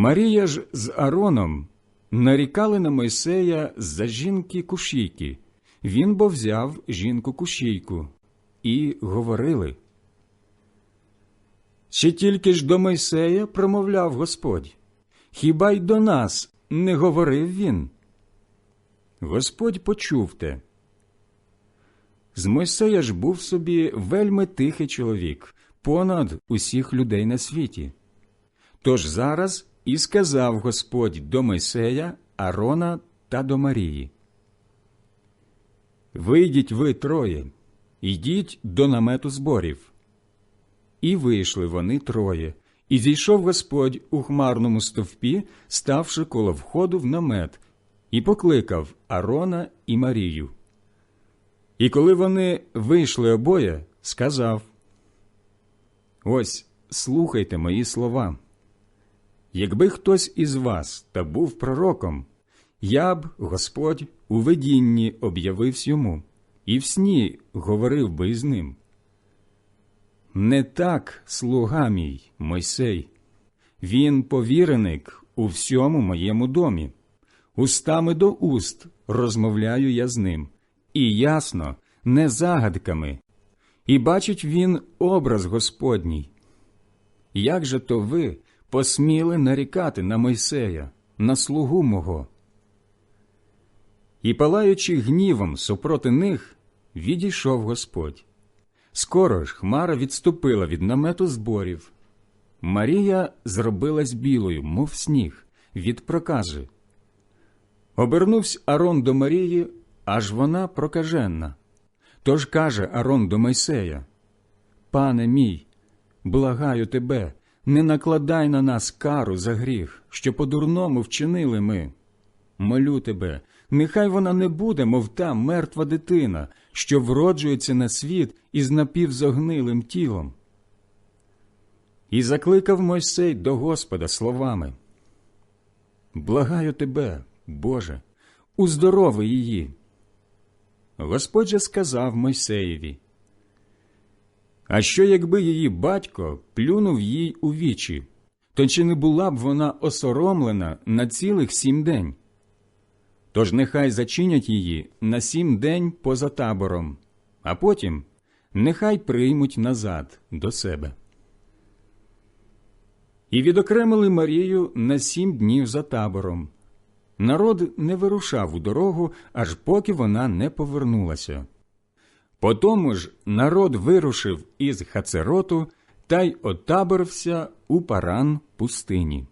Марія ж з Ароном нарікали на Мойсея за жінки кушійки. Він бо взяв жінку кушійку, і говорили. Чи тільки ж до Мойсея промовляв Господь? Хіба й до нас не говорив він? Господь почув те. З Мойсея ж був собі вельми тихий чоловік, понад усіх людей на світі. Тож зараз і сказав Господь до Мойсея, Арона та до Марії. Вийдіть ви троє, йдіть до намету зборів. І вийшли вони троє, і зійшов Господь у хмарному стовпі, ставши коло входу в намет, і покликав Арона і Марію. І коли вони вийшли обоє, сказав Ось слухайте мої слова. Якби хтось із вас та був пророком, я б, Господь, у видінні об'явився йому, і в сні говорив би із ним. Не так, слуга мій, Мойсей, він повіреник у всьому моєму домі. Устами до уст розмовляю я з ним, і ясно, не загадками, і бачить він образ Господній. Як же то ви посміли нарікати на Мойсея, на слугу мого? І, палаючи гнівом супроти них, відійшов Господь. Скоро ж хмара відступила від намету зборів. Марія зробилась білою, мов сніг, від прокази. Обернувся Арон до Марії, аж вона прокаженна. Тож каже Арон до Мойсея Пане мій, благаю тебе, не накладай на нас кару за гріх, що по-дурному вчинили ми. Молю тебе, нехай вона не буде, мов та мертва дитина, що вроджується на світ із напівзогнилим тілом. І закликав Мойсей до Господа словами Благаю тебе, Боже, уздорови її. Господь же сказав Мойсеєві А що, якби її батько плюнув їй у вічі, то чи не була б вона осоромлена на цілих сім день? Тож нехай зачинять її на сім день поза табором, а потім нехай приймуть назад до себе. І відокремили Марію на сім днів за табором. Народ не вирушав у дорогу, аж поки вона не повернулася. Потому ж народ вирушив із Хацероту та й отаборився у паран пустині.